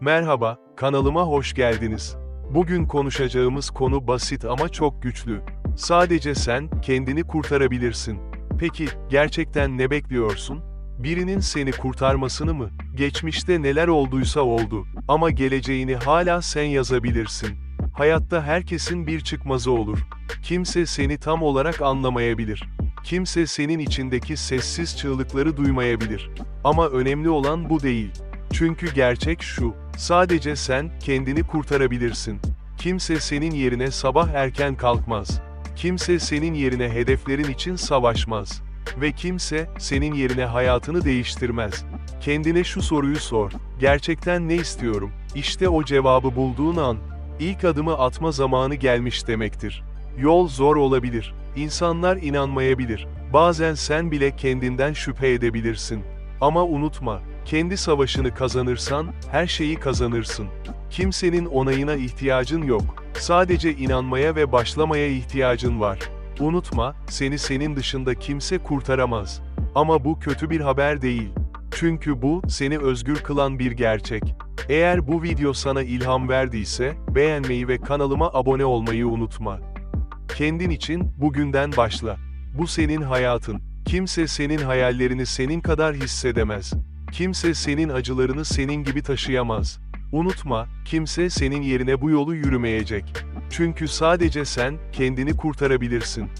Merhaba, kanalıma hoş geldiniz. Bugün konuşacağımız konu basit ama çok güçlü. Sadece sen kendini kurtarabilirsin. Peki, gerçekten ne bekliyorsun? Birinin seni kurtarmasını mı? Geçmişte neler olduysa oldu ama geleceğini hala sen yazabilirsin. Hayatta herkesin bir çıkmazı olur. Kimse seni tam olarak anlamayabilir. Kimse senin içindeki sessiz çığlıkları duymayabilir. Ama önemli olan bu değil. Çünkü gerçek şu, sadece sen kendini kurtarabilirsin. Kimse senin yerine sabah erken kalkmaz. Kimse senin yerine hedeflerin için savaşmaz. Ve kimse senin yerine hayatını değiştirmez. Kendine şu soruyu sor. Gerçekten ne istiyorum? İşte o cevabı bulduğun an, ilk adımı atma zamanı gelmiş demektir. Yol zor olabilir. İnsanlar inanmayabilir. Bazen sen bile kendinden şüphe edebilirsin. Ama unutma, kendi savaşını kazanırsan, her şeyi kazanırsın. Kimsenin onayına ihtiyacın yok. Sadece inanmaya ve başlamaya ihtiyacın var. Unutma, seni senin dışında kimse kurtaramaz. Ama bu kötü bir haber değil. Çünkü bu, seni özgür kılan bir gerçek. Eğer bu video sana ilham verdiyse, beğenmeyi ve kanalıma abone olmayı unutma. Kendin için, bugünden başla. Bu senin hayatın. Kimse senin hayallerini senin kadar hissedemez. Kimse senin acılarını senin gibi taşıyamaz. Unutma, kimse senin yerine bu yolu yürümeyecek. Çünkü sadece sen, kendini kurtarabilirsin.